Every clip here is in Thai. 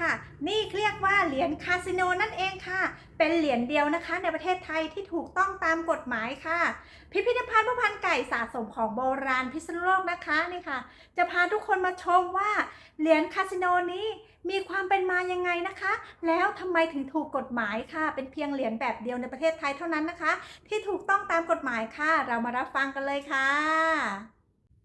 ค่ะ นี่เรียกว่าเหรียญคาสิโนนั่นเองค่ะ เป็นเหรียญเดียวนะคะ ในประเทศไทยที่ถูกต้องตามกฎหมายค่ะ พิพิธภัณฑ์ผู้พันไก่สะสมของโบราณพิษณุโลกนะคะนี่ค่ะ จะพาทุกคนมาชมว่าเหรียญคาสิโนนี้มีความเป็นมายังไงนะคะ แล้วทำไมถึงถูกกฎหมายค่ะ เป็นเพียงเหรียญแบบเดียวในประเทศไทยเท่านั้นนะคะ ที่ถูกต้องตามกฎหมายค่ะ เรามารับฟังกันเลยค่ะ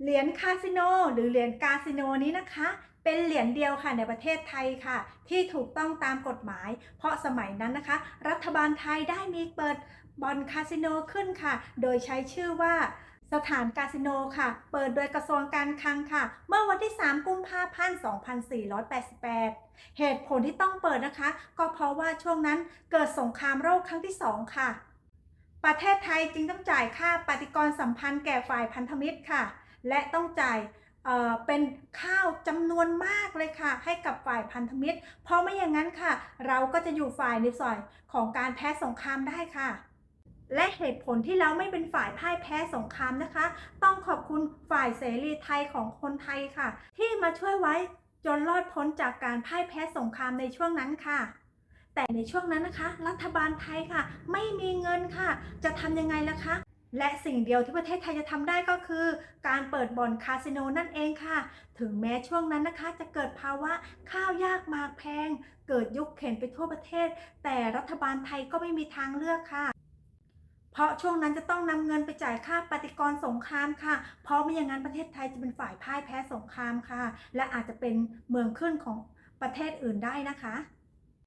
เหรียญคาสิโนหรือเหรียญกาสิโนนี้นะคะ เป็นเหรียญเดียวค่ะในประเทศไทยค่ะ ที่ถูกต้องตามกฎหมาย เพราะสมัยนั้นนะคะ รัฐบาลไทยได้มีเปิดบอนคาสิโนขึ้นค่ะ โดยใช้ชื่อว่าสถานคาสิโนค่ะ เปิดโดยกระทรวงการคลังค่ะ เมื่อวันที่ 3 กุมภาพันธ์ 2488 เหตุผลที่ต้องเปิดนะคะ ก็เพราะว่าช่วงนั้นเกิดสงครามโลกครั้งที่ 2 ค่ะ ประเทศไทยจึงต้องจ่ายค่าปฏิกรสัมพันธ์แก่ฝ่ายพันธมิตรค่ะ และต้องจ่าย เป็นข้าวจำนวนมากเลยค่ะ ให้กับฝ่ายพันธมิตร เพราะไม่อย่างนั้นค่ะ เราก็จะอยู่ฝ่ายในส่วนของการแพ้สงครามได้ค่ะ และเหตุผลที่เราไม่เป็นฝ่ายพ่ายแพ้สงครามนะคะ ต้องขอบคุณฝ่ายเสรีไทยของคนไทยค่ะ ที่มาช่วยไว้จนรอดพ้นจากการพ่ายแพ้สงครามในช่วงนั้นค่ะ แต่ในช่วงนั้นนะคะ รัฐบาลไทยค่ะ ไม่มีเงินค่ะ จะทำยังไงล่ะคะ และสิ่งเดียวที่ประเทศไทยจะทำได้ก็คือ การเปิดบ่อนคาสิโนนั่นเองค่ะ ถึงแม้ช่วงนั้นนะคะ จะเกิดภาวะข้าวยากมากแพง เกิดยุคเข็นไปทั่วประเทศ แต่รัฐบาลไทยก็ไม่มีทางเลือกค่ะเพราะช่วงนั้นจะต้องนำเงินไปจ่ายค่าปฏิกรสงครามค่ะ เพราะไม่อย่างนั้นประเทศไทยจะเป็นฝ่ายพ่ายแพ้สงครามค่ะ และอาจจะเป็นเมืองขึ้นของประเทศอื่นได้นะคะ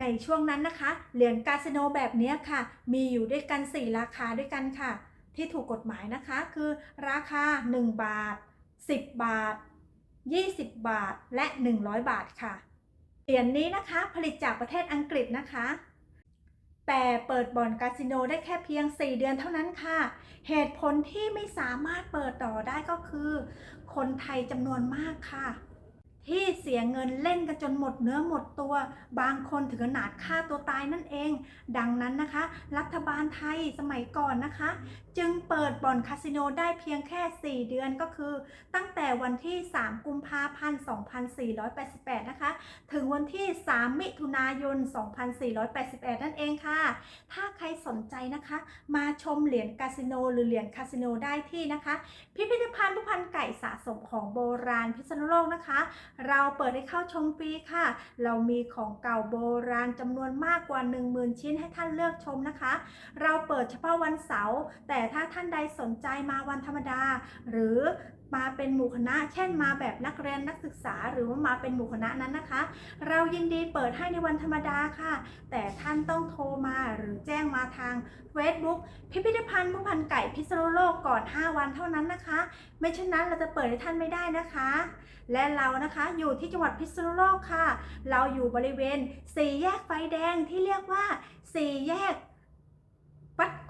ในช่วงนั้นนะคะ เหรียญคาสิโนแบบนี้ค่ะ มีอยู่ด้วยกัน 4 ราคาด้วยกันค่ะ ที่ถูกกฎหมายนะคะคือราคา 1 บาท 10 บาท 20 บาทและ 100 บาทค่ะ เหรียญนี้นะคะผลิตจากประเทศอังกฤษนะคะ แต่เปิดบ่อนคาสิโนได้แค่เพียง 4 เดือนเท่านั้นค่ะ เหตุผลที่ไม่สามารถเปิดต่อได้ก็คือ คนไทยจำนวนมากค่ะ ที่เสียเงินเล่นกันจนหมดเนื้อหมดตัว บางคนถึงขนาดฆ่าตัวตายนั่นเอง ดังนั้นนะคะ รัฐบาลไทยสมัยก่อนนะคะ จึงเปิดบ่อนคาสิโนได้เพียงแค่ 4 เดือนก็คือ ตั้งแต่วันที่ 3 กุมภาพันธ์ 2488 นะคะ ถึงวันที่ 3 มิถุนายน 2488นั่นเองค่ะ ถ้าใครสนใจนะคะ มาชมเหรียญคาสิโนหรือเหรียญคาสิโนได้ที่นะคะ พิพิธภัณฑ์ผู้พันไก่สะสมของโบราณพิษณุโลกนะคะเราเปิดให้เข้าชมฟรีค่ะ เรามีของเก่าโบราณจำนวนมากกว่า 10,000 ชิ้นให้ท่านเลือกชมนะคะ เราเปิดเฉพาะวันเสาร์แต่ถ้าท่านใดสนใจมาวันธรรมดา หรือมาเป็นหมู่คณะ เช่นมาแบบนักเรียนนักศึกษา หรือว่ามาเป็นหมู่คณะนั้นนะคะ เรายินดีเปิดให้ในวันธรรมดาค่ะ แต่ท่านต้องโทรมาหรือแจ้งมาทาง Facebook พิพิธภัณฑ์ผู้พันไก่พิษณุโลกก่อน 5 วันเท่านั้นนะคะ ไม่เช่นนั้นเราจะเปิดให้ท่านไม่ได้นะคะ และเรานะคะอยู่ที่จังหวัดพิษณุโลกค่ะ เราอยู่บริเวณสี่แยกไฟแดงที่เรียกว่าสี่แยก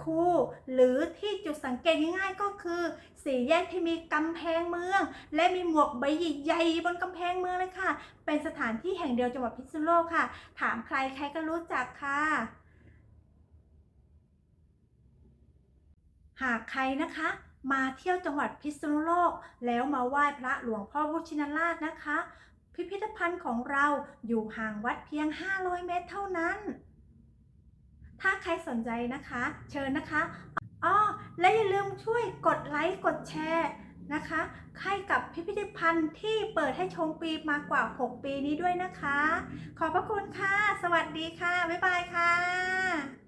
คูหรือที่จุดสังเกตง่ายๆก็คือ สี่แยกที่มีกำแพงเมือง และมีหมวกใบใหญ่บนกำแพงเมืองเลยค่ะ เป็นสถานที่แห่งเดียวจังหวัดพิษณุโลกค่ะ ถามใครใครก็รู้จักค่ะหากใครนะคะ มาเที่ยวจังหวัดพิษณุโลก แล้วมาไหว้พระหลวงพ่อวุชินราชนะคะ พิพิธภัณฑ์ของเราอยู่ห่างวัดเพียง 500 เมตรเท่านั้น ถ้าใครสนใจนะคะ เชิญนะคะอ๋อและอย่าลืมช่วยกดไลค์กดแชร์นะคะให้กับพิพิธภัณฑ์ที่เปิดให้ชมปีมากว่า 6 ปีนี้ด้วยนะคะ ขอบพระคุณค่ะ สวัสดีค่ะ บ๊ายบายค่ะ